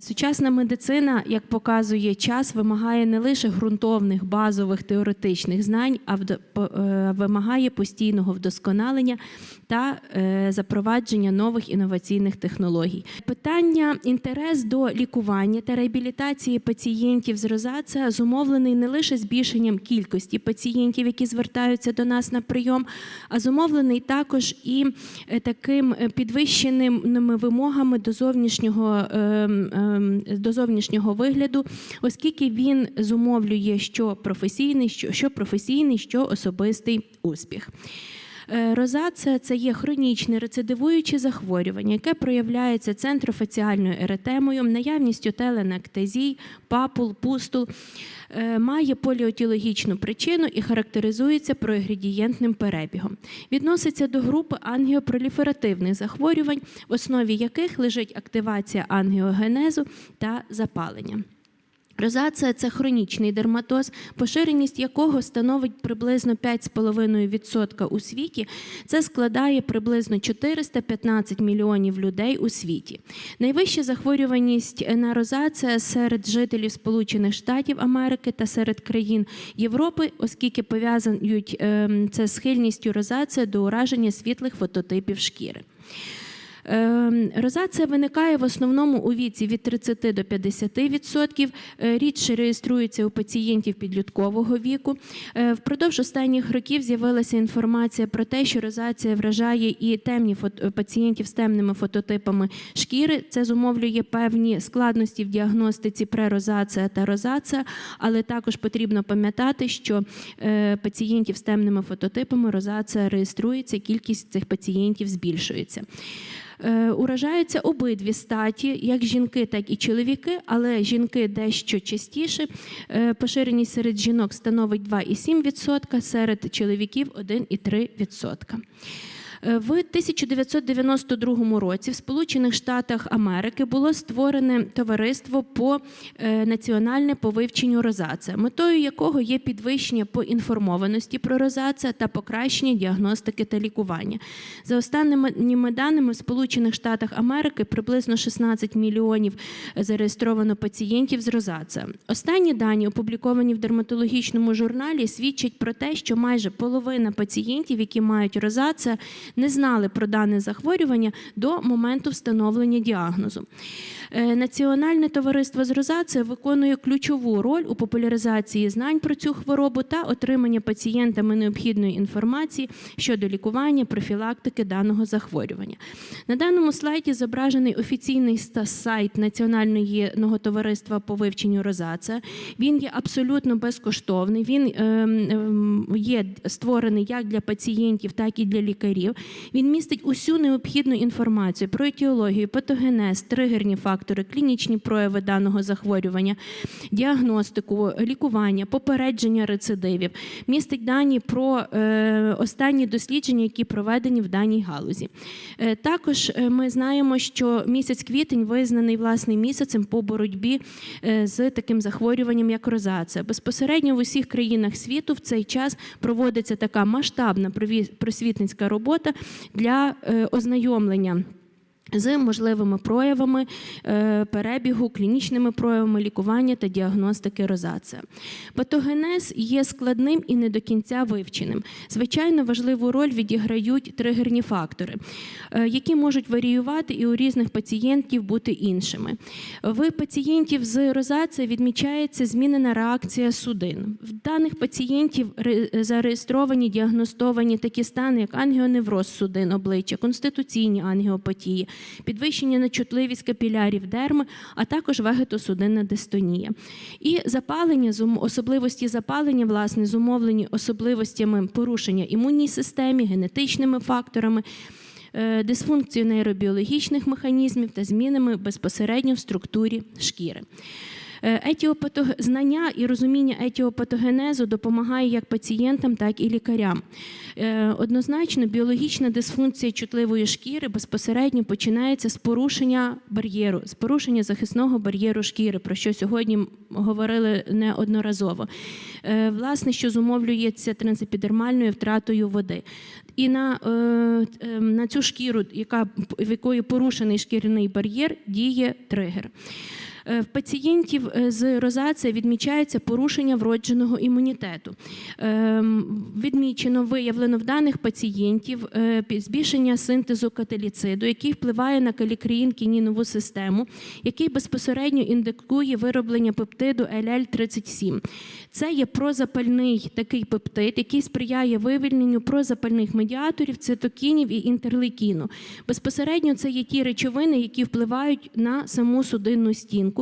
Сучасна медицина, як показує час, вимагає не лише ґрунтовних базових теоретичних знань, а е, вимагає постійного вдосконалення та е, запровадження нових інноваційних технологій. Питання інтерес до лікування та реабілітації пацієнтів з розація зумовлений не лише збільшенням кількості пацієнтів, які звертаються до нас на прийом, а зумовлений також і е, таким підвищеними вимогами до зовнішнього, ем, до зовнішнього вигляду, оскільки він зумовлює, що професійний, що, що професійний, що особистий успіх. Е, Розація це є хронічне рецидивуюче захворювання, яке проявляється центрофаціальною еретемою, наявністю теленектезій, папул, пустул, е, має поліотіологічну причину і характеризується проігредієнтним перебігом. Відноситься до групи ангіопроліферативних захворювань, в основі яких лежить активація ангіогенезу та запалення. Розація це хронічний дерматоз, поширеність якого становить приблизно 5,5% у світі. Це складає приблизно 415 мільйонів людей у світі. Найвища захворюваність на розація серед жителів Сполучених Штатів Америки та серед країн Європи, оскільки пов'язують ем, це схильністю розація до ураження світлих фототипів шкіри. Ем, Розація виникає в основному у віці від 30 до 50%, е, рідше реєструється у пацієнтів підліткового віку. Е, Впродовж останніх років з'явилася інформація про те, що розація вражає і темні фото- пацієнтів з темними фототипами шкіри. Це зумовлює певні складності в діагностиці прерозація та розація, але також потрібно пам'ятати, що е, пацієнтів з темними фототипами розація реєструється, кількість цих пацієнтів збільшується. Е, Уражаються обидві статі, як жінки, так і чоловіки, але жінки дещо частіше. Е, Поширеність серед жінок становить 2,7%, серед чоловіків 1,3%. Е, В 1992 році в Сполучених Штатах Америки було створене товариство по е, національне по вивченню розація, метою якого є підвищення поінформованості про розація та покращення діагностики та лікування. За останніми даними в Сполучених Штатах Америки приблизно 16 мільйонів зареєстровано пацієнтів з розація. Останні дані, опубліковані в дерматологічному журналі, свідчать про те, що майже половина пацієнтів, які мають розація, не знали про дане захворювання до моменту встановлення діагнозу. Е, Національне товариство з розації виконує ключову роль у популяризації знань про цю хворобу та отримання пацієнтами необхідної інформації щодо лікування, профілактики даного захворювання. На даному слайді зображений офіційний сайт Національного товариства по вивченню розація. Він є абсолютно безкоштовний. Він ем, ем, є створений як для пацієнтів, так і для лікарів. Він містить усю необхідну інформацію про етіологію, патогенез, тригерні фактори, клінічні прояви даного захворювання, діагностику, лікування, попередження рецидивів. Містить дані про е, останні дослідження, які проведені в даній галузі. Е, також е, ми знаємо, що місяць квітень визнаний власне місяцем по боротьбі з таким захворюванням, як розація. Безпосередньо в усіх країнах світу в цей час проводиться така масштабна просвітницька робота для е, ознайомлення. З можливими проявами е, перебігу, клінічними проявами лікування та діагностики розація. Патогенез є складним і не до кінця вивченим. Звичайно, важливу роль відіграють тригерні фактори, е, які можуть варіювати і у різних пацієнтів бути іншими. В пацієнтів з розація відмічається змінена реакція судин. В даних пацієнтів зареєстровані діагностовані такі стани, як ангіоневроз судин обличчя, конституційні ангіопатії, підвищення нечутливість капілярів дерми, а також вегетосудинна дистонія. І запалення, особливості запалення, власне, зумовлені особливостями порушення імунній системі, генетичними факторами. Дисфункцію нейробіологічних механізмів та змінами безпосередньо в структурі шкіри. Е, Етіопатог... Знання і розуміння етіопатогенезу допомагає як пацієнтам, так і лікарям. Е, Однозначно, біологічна дисфункція чутливої шкіри безпосередньо починається з порушення бар'єру, з порушення захисного бар'єру шкіри, про що сьогодні говорили неодноразово. Е, Власне, що зумовлюється трансепідермальною втратою води. І на, на цю шкіру, яка, в якої порушений шкіряний бар'єр, діє тригер. Е, В пацієнтів е, з розацією відмічається порушення вродженого імунітету. Ем, Відмічено, виявлено в даних пацієнтів е, збільшення синтезу каталіциду, який впливає на калікреїн кінінову систему, який безпосередньо індикує вироблення пептиду ЛЛ-37. Це є прозапальний такий пептид, який сприяє вивільненню прозапальних медіаторів, цитокінів і інтерлейкіну. Безпосередньо це є ті речовини, які впливають на саму судинну стінку.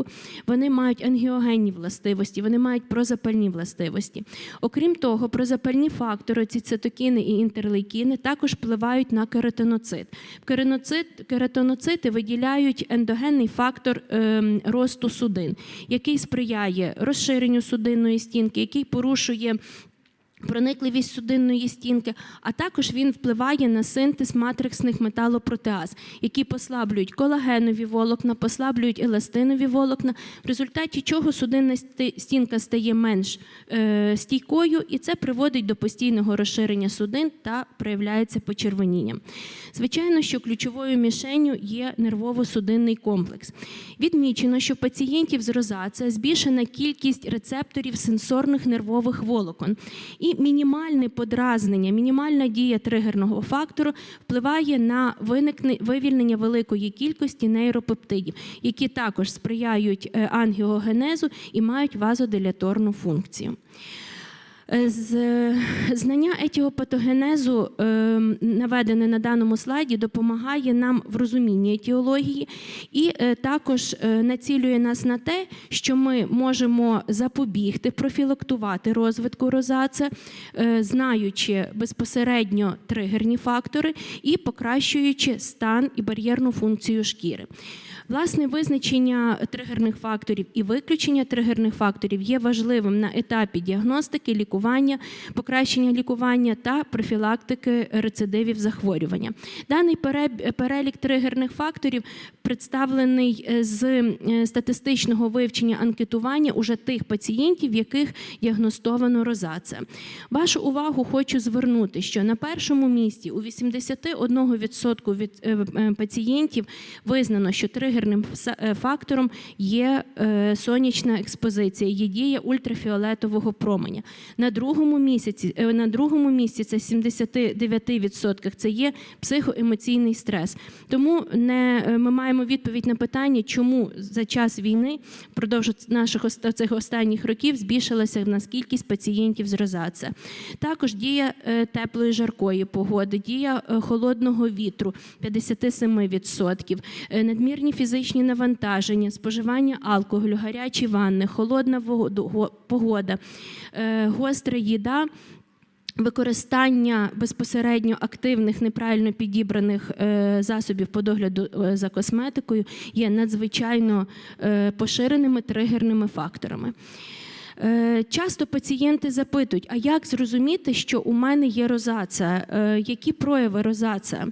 Вони мають ангіогенні властивості, вони мають прозапальні властивості. Окрім того, прозапальні фактори, ці цитокіни і інтерлейкіни, також впливають на кератиноцит. Кератиноцит, кератиноцити виділяють ендогенний фактор ем, росту судин, який сприяє розширенню судинної стінки, який порушує проникливість судинної стінки, а також він впливає на синтез матриксних металопротеаз, які послаблюють колагенові волокна, послаблюють еластинові волокна, в результаті чого судинна стінка стає менш е, стійкою, і це приводить до постійного розширення судин та проявляється почервоніння. Звичайно, що ключовою мішенню є нервово-судинний комплекс. Відмічено, що пацієнтів з розацією збільшена кількість рецепторів сенсорних нервових волокон. І мінімальне подразнення, мінімальна дія тригерного фактору впливає на вивільнення великої кількості нейропептидів, які також сприяють е, ангіогенезу і мають вазодиляторну функцію. Е, знання етіопатогенезу, е, наведене на даному слайді, допомагає нам в розумінні етіології і е, також націлює нас на те, що ми можемо запобігти, профілактувати розвитку розаце, знаючи безпосередньо тригерні фактори і покращуючи стан і бар'єрну функцію шкіри. Власне, визначення тригерних факторів і виключення тригерних факторів є важливим на етапі діагностики, лікування, покращення лікування та профілактики рецидивів захворювання. Даний перелік тригерних факторів представлений е, з е, статистичного вивчення анкетування уже тих пацієнтів, в яких діагностовано розація. Вашу увагу хочу звернути, що на першому місці у 81% від е, пацієнтів визнано, що тригерним е, фактором є е, сонячна експозиція, є дія ультрафіолетового променя. На другому місяці е, на другому місці це 79% це є психоемоційний стрес. Тому не ми маємо відповідь на питання, чому за час війни впродовж наших цих останніх років збільшилася в нас кількість пацієнтів з розаце. Також дія теплої жаркої погоди, дія холодного вітру 57%, е, надмірні фізичні навантаження, споживання алкоголю, гарячі ванни, холодна погода, е, гостра їда. Використання безпосередньо активних неправильно підібраних е, засобів по догляду е, за косметикою є надзвичайно поширеними тригерними факторами. Е, Часто пацієнти запитують, а як зрозуміти, що у мене є розація? Е, Які прояви розація?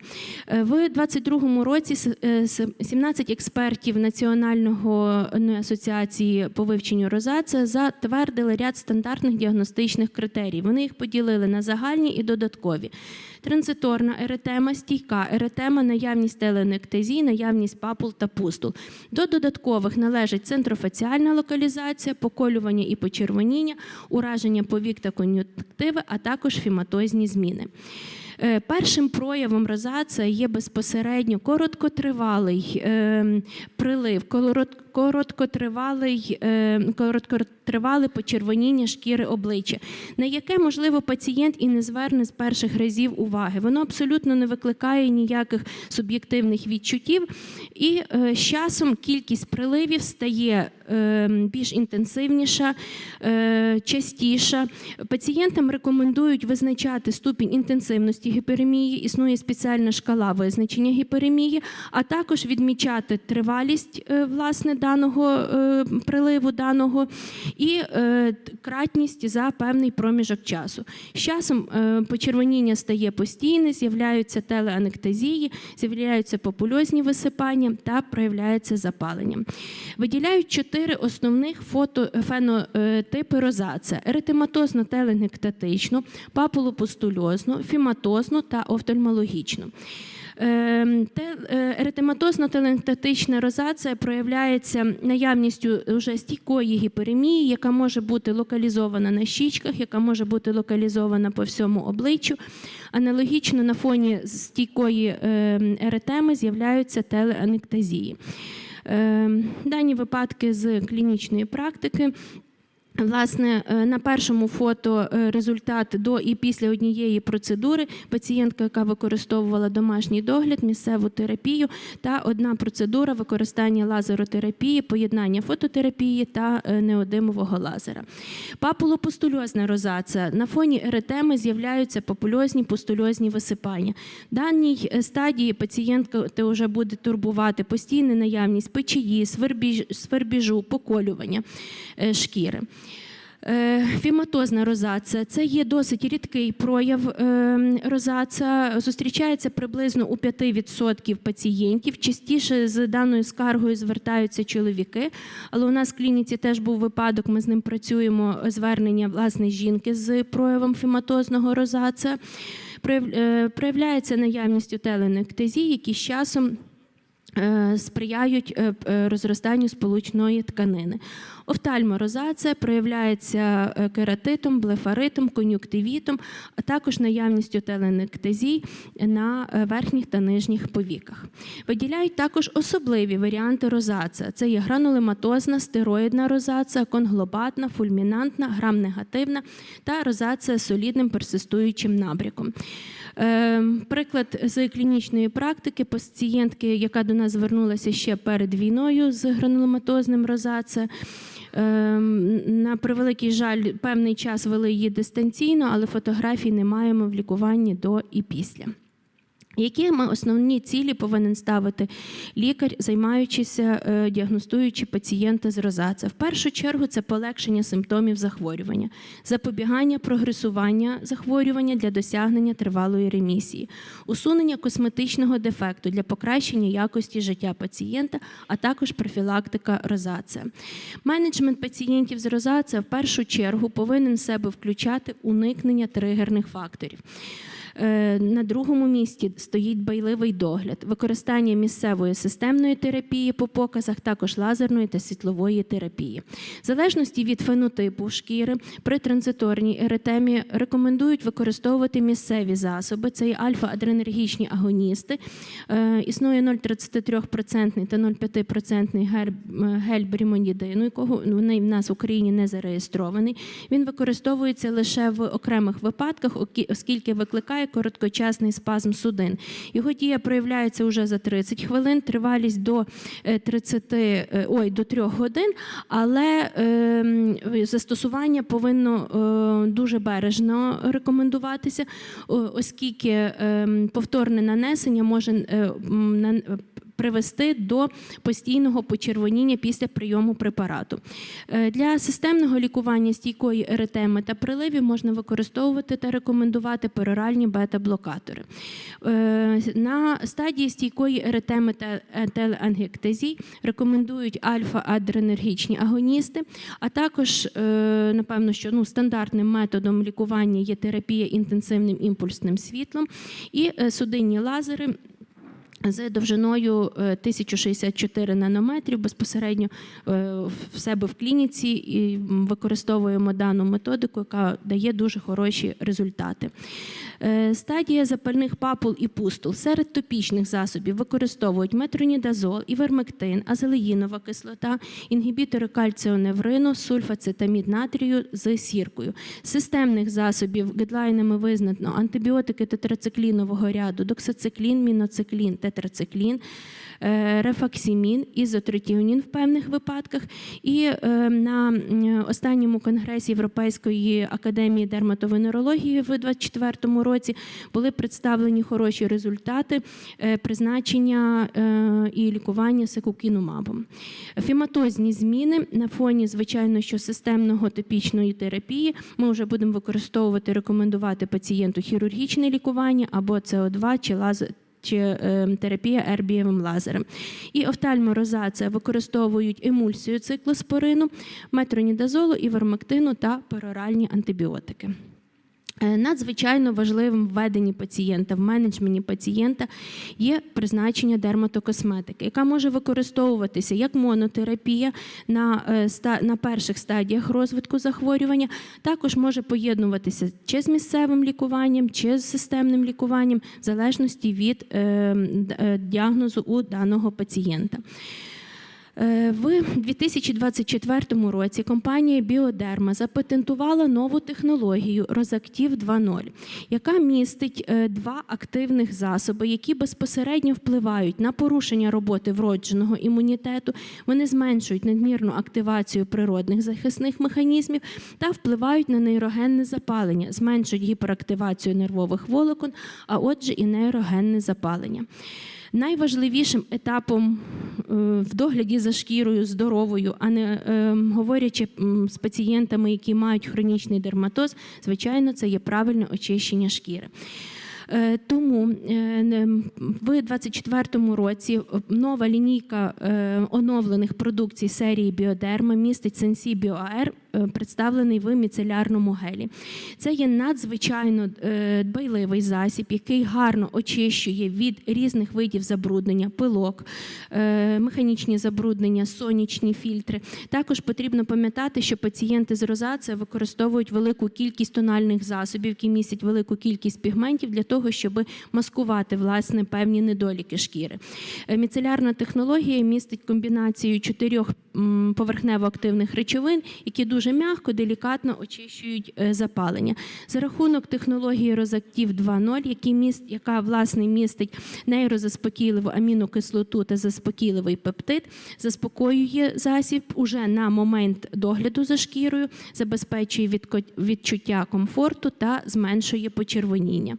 Е, В 2022 році с- е, 17 експертів Національного ну, асоціації по вивченню розація затвердили ряд стандартних діагностичних критерій. Вони їх поділили на загальні і додаткові. Транзиторна еретема, стійка еретема, наявність теленектезії, наявність папул та пустул. До додаткових належить центрофаціальна локалізація, поколювання і почервоніння, ураження повік та кон'юнктиви, а також фіматозні зміни. Е, Першим проявом розація є безпосередньо короткотривалий е, прилив, короткотривалий, е, короткотривале почервоніння шкіри обличчя, на яке, можливо, пацієнт і не зверне з перших разів уваги. Воно абсолютно не викликає ніяких суб'єктивних відчуттів, і е, з часом кількість приливів стає е, більш інтенсивніша, частіша. Пацієнтам рекомендують визначати ступінь інтенсивності гіперемії. Існує спеціальна шкала визначення гіперемії, а також відмічати тривалість власне даного е, приливу даного і е, кратність за певний проміжок часу. З часом е, почервоніння стає постійне, з'являються телеанектезії, з'являються попульозні висипання та проявляється запалення. Виділяють чотири основних фото, фенотипи розація: еретематозно теленектатичну, папулопустульозну, фіматозну та офтальмологічну. Ем, е, Еритематозна телентатична розація проявляється наявністю вже стійкої гіперемії, яка може бути локалізована на щічках, яка може бути локалізована по всьому обличчю. Аналогічно на фоні стійкої ем, еретеми з'являються телеанектезії. Ем, Дані випадки з клінічної практики. Власне, е, на першому фото е, результат до і після однієї процедури пацієнтка, яка використовувала домашній догляд, місцеву терапію та одна процедура використання лазеротерапії, поєднання фототерапії та е, неодимового лазера. Папулопустульозна розація. На фоні еретеми з'являються папульозні пустульозні висипання. В даній стадії пацієнтка вже буде турбувати постійна наявність печії, свербіж- свербіжу, поколювання шкіри. Е, Фіматозна розація це є досить рідкий прояв е, розація. Зустрічається приблизно у 5% пацієнтів. Частіше з даною скаргою звертаються чоловіки, але у нас в клініці теж був випадок. Ми з ним працюємо звернення власне жінки з проявом фіматозного розація. Е, Проявляється наявністю теленектезії, які з часом сприяють розростанню сполучної тканини. Офтальморозація проявляється е, кератитом, блефаритом, кон'юктивітом, а також наявністю теленектезій на е, верхніх та нижніх повіках. Виділяють також особливі варіанти розація. Це є гранулематозна, стероїдна розація, конглобатна, фульмінантна, грамнегативна та розація з солідним персистуючим набряком. Е, Приклад з клінічної практики пацієнтки, яка до нас звернулася ще перед війною з грануломатозним розація. Ем, На превеликий жаль, певний час вели її дистанційно, але фотографій не маємо в лікуванні до і після. Які ми основні цілі повинен ставити лікар, займаючися е, діагностуючи пацієнта з розація? В першу чергу це полегшення симптомів захворювання, запобігання прогресування захворювання для досягнення тривалої ремісії, усунення косметичного дефекту для покращення якості життя пацієнта, а також профілактика розація. Менеджмент пацієнтів з розація в першу чергу повинен в себе включати уникнення тригерних факторів. Е, На другому місці стоїть байливий догляд, використання місцевої системної терапії по показах, також лазерної та світлової терапії. В залежності від фенотипу шкіри при транзиторній еретемі рекомендують використовувати місцеві засоби. Це є альфа-адренергічні агоністи. Е, Існує 0,33% та 0,5% гель- е, гель брімонідину, якого вони в нас в Україні не зареєстрований. Він використовується лише в окремих випадках, оскільки викликає короткочасний спазм судин. Його дія проявляється вже за 30 хвилин, тривалість до е, 30, е, ой, до 3 годин, але ем, застосування повинно е, дуже бережно рекомендуватися, оскільки ем, повторне нанесення може е, на- привести до постійного почервоніння після прийому препарату. Е, Для системного лікування стійкої еретеми та приливів можна використовувати та рекомендувати пероральні бета-блокатори. Е, На стадії стійкої еретеми та е, рекомендують альфа-адренергічні агоністи, а також, е, напевно, що ну, стандартним методом лікування є терапія інтенсивним імпульсним світлом і судинні лазери з довжиною е, 1064 нанометрів безпосередньо е, в себе в клініці і використовуємо дану методику, яка дає дуже хороші результати. Е, Стадія запальних папул і пустул серед топічних засобів використовують метронідазол, івермектин, азелеїнова кислота, інгібітори кальціоневрину, сульфацетамід натрію з сіркою. Системних засобів гідлайнами визнано антибіотики тетрациклінового ряду, доксациклін, міноциклін, тетрациклін, е, рефаксімін, ізотритіонін в певних випадках. І е, на останньому конгресі Європейської академії дерматовенерології в 2024 році були представлені хороші результати е, призначення е, і лікування секукінумабом. Фіматозні зміни на фоні, звичайно, що системного топічної терапії ми вже будемо використовувати, рекомендувати пацієнту хірургічне лікування або СО2 чи лазер чи е, терапія ербієвим лазером. І офтальморозація використовують емульсію циклоспорину, метронідазолу, івермектину та пероральні антибіотики. Е, Надзвичайно важливим в веденні пацієнта, в менеджменті пацієнта є призначення дерматокосметики, яка може використовуватися як монотерапія на, е, на перших стадіях розвитку захворювання, також може поєднуватися чи з місцевим лікуванням, чи з системним лікуванням, в залежності від е, е, діагнозу у даного пацієнта. Е, В 2024 році компанія Біодерма запатентувала нову технологію Розактів 2.0, яка містить е, два активних засоби, які безпосередньо впливають на порушення роботи вродженого імунітету. Вони зменшують надмірну активацію природних захисних механізмів та впливають на нейрогенне запалення, зменшують гіперактивацію нервових волокон, а отже, і нейрогенне запалення. Найважливішим етапом е, в догляді за шкірою здоровою, а не е, говорячи з пацієнтами, які мають хронічний дерматоз, звичайно, це є правильне очищення шкіри. Е, Тому е, в 2024 році нова лінійка е, оновлених продукцій серії Біодерма містить Сенсі Біоаер, е, представлений в міцелярному гелі. Це є надзвичайно дбайливий засіб, який гарно очищує від різних видів забруднення, пилок, механічні забруднення, сонячні фільтри. Також потрібно пам'ятати, що пацієнти з розацією використовують велику кількість тональних засобів, які містять велику кількість пігментів для того, щоб маскувати власне певні недоліки шкіри. Е, Міцелярна технологія містить комбінацію чотирьох поверхнево-активних речовин, які дуже м'яко, делікатно очищують е, запалення. За рахунок технології Розактів 2.0, які міст, яка власне містить нейрозаспокійливу амінокислоту та заспокійливий пептид, заспокоює засіб уже на момент догляду за шкірою, забезпечує відчуття комфорту та зменшує почервоніння.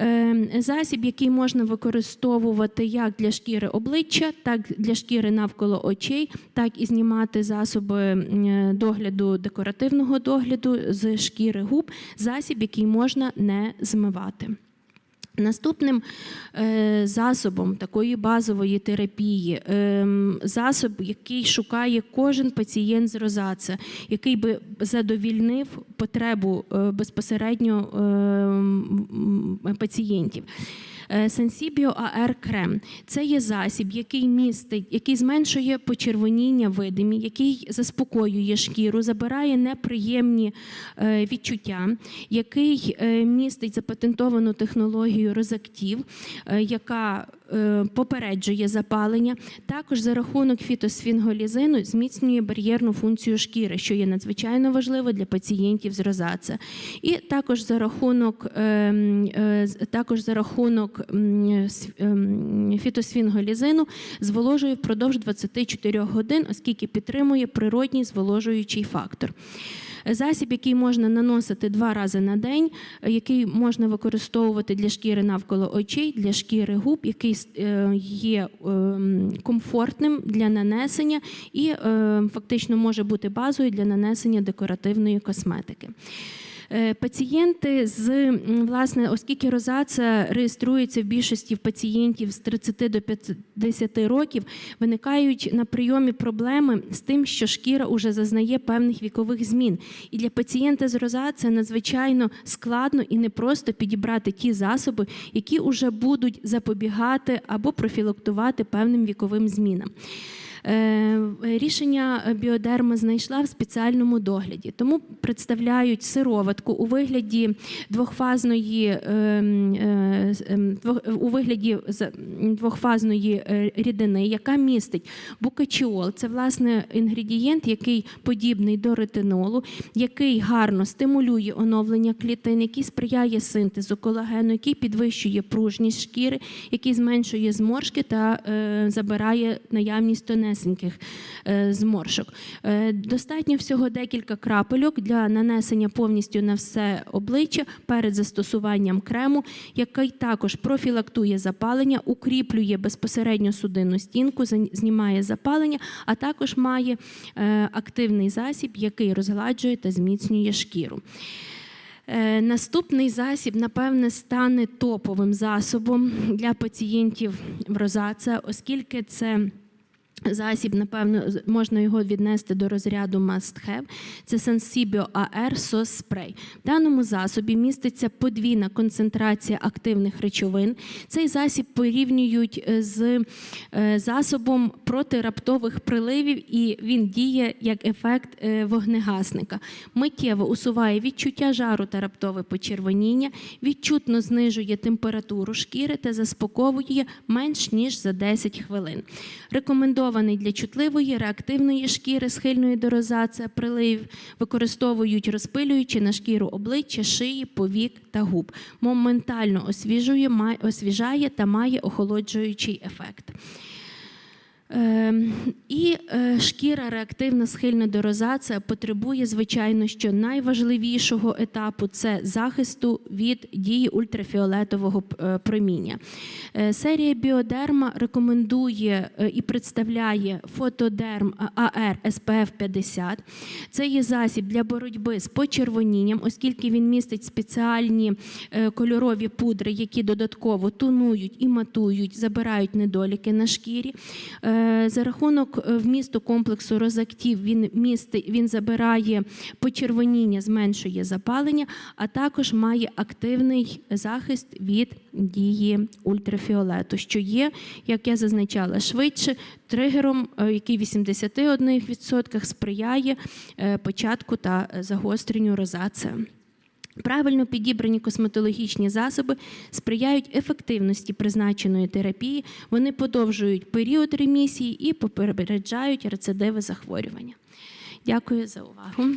Е, Засіб, який можна використовувати як для шкіри обличчя, так для шкіри навколо очей, так і знімати засоби догляду, декоративного догляду з шкіри губ, засіб, який можна не змивати. Наступним е, засобом такої базової терапії, ем, засоб, який шукає кожен пацієнт з розаце, який би задовільнив потребу е, безпосередньо пацієнтів. Е, Сенсібіо АР крем. Це є засіб, який містить, який зменшує почервоніння видимі, який заспокоює шкіру, забирає неприємні е, відчуття, який е, містить запатентовану технологію розактів, яка попереджує запалення. Також за рахунок фітосфінголізину зміцнює бар'єрну функцію шкіри, що є надзвичайно важливо для пацієнтів з розаце. І також за рахунок, ем, е, також за рахунок ем, фітосфінголізину зволожує впродовж 24 годин, оскільки підтримує природній зволожуючий фактор. Засіб, який можна наносити два рази на день, е, який можна використовувати для шкіри навколо очей, для шкіри губ, який е, є ем, комфортним для нанесення і е, фактично може бути базою для нанесення декоративної косметики. Е, Пацієнти з власне, оскільки розація реєструється в більшості пацієнтів з 30 до 50 років, виникають на прийомі проблеми з тим, що шкіра уже зазнає певних вікових змін. І для пацієнта з розацією надзвичайно складно і непросто підібрати ті засоби, які вже будуть запобігати або профілактувати певним віковим змінам. Е, Рішення біодерма знайшла в спеціальному догляді, тому представляють сироватку у вигляді двохфазної ем, е, ем, у вигляді двохфазної е, рідини, яка містить букачіол. Це власне інгредієнт, який подібний до ретинолу, який гарно стимулює оновлення клітин, який сприяє синтезу колагену, який підвищує пружність шкіри, який зменшує зморшки та забирає наявність тонесеньких е, зморшок. Е, достатньо всього декілька крапельок для нанесення повністю на все обличчя перед застосуванням крему, який також профілактує запалення, укріплює безпосередньо судинну стінку, знімає запалення, а також має е, активний засіб, який розгладжує та зміцнює шкіру. Наступний засіб, напевне, стане топовим засобом для пацієнтів в розаце, оскільки це Засіб, напевно, можна його віднести до розряду must have. Це Sensibio AR SOS Spray. В даному засобі міститься подвійна концентрація активних речовин. Цей засіб порівнюють е, з е, засобом проти раптових приливів, і він діє як ефект е, вогнегасника. Миттєво усуває відчуття жару та раптове почервоніння, відчутно знижує температуру шкіри та заспокоює менш ніж за 10 хвилин. Рекомендований для чутливої реактивної шкіри, схильної до розація, приливів, використовують розпилюючи на шкіру обличчя, шиї, повік та губ. Моментально освіжує, освіжає та має охолоджуючий ефект. Ем, І е, шкіра реактивна схильна до розація потребує, звичайно, що найважливішого етапу це захисту від дії ультрафіолетового е, проміння. Е, Серія Біодерма рекомендує і представляє фотодерм АР SPF 50. Це є засіб для боротьби з почервонінням, оскільки він містить спеціальні кольорові пудри, які додатково тонують і матують, забирають недоліки на шкірі. Е, За рахунок е, вмісту комплексу розактів він, містить, він забирає почервоніння, зменшує запалення, а також має активний захист від дії ультрафіолету, що є, як я зазначала, швидше тригером, е, який в 81% сприяє початку та загостренню розація. Правильно підібрані косметологічні засоби сприяють ефективності призначеної терапії, вони подовжують період ремісії і попереджають рецидиви захворювання. Дякую за увагу.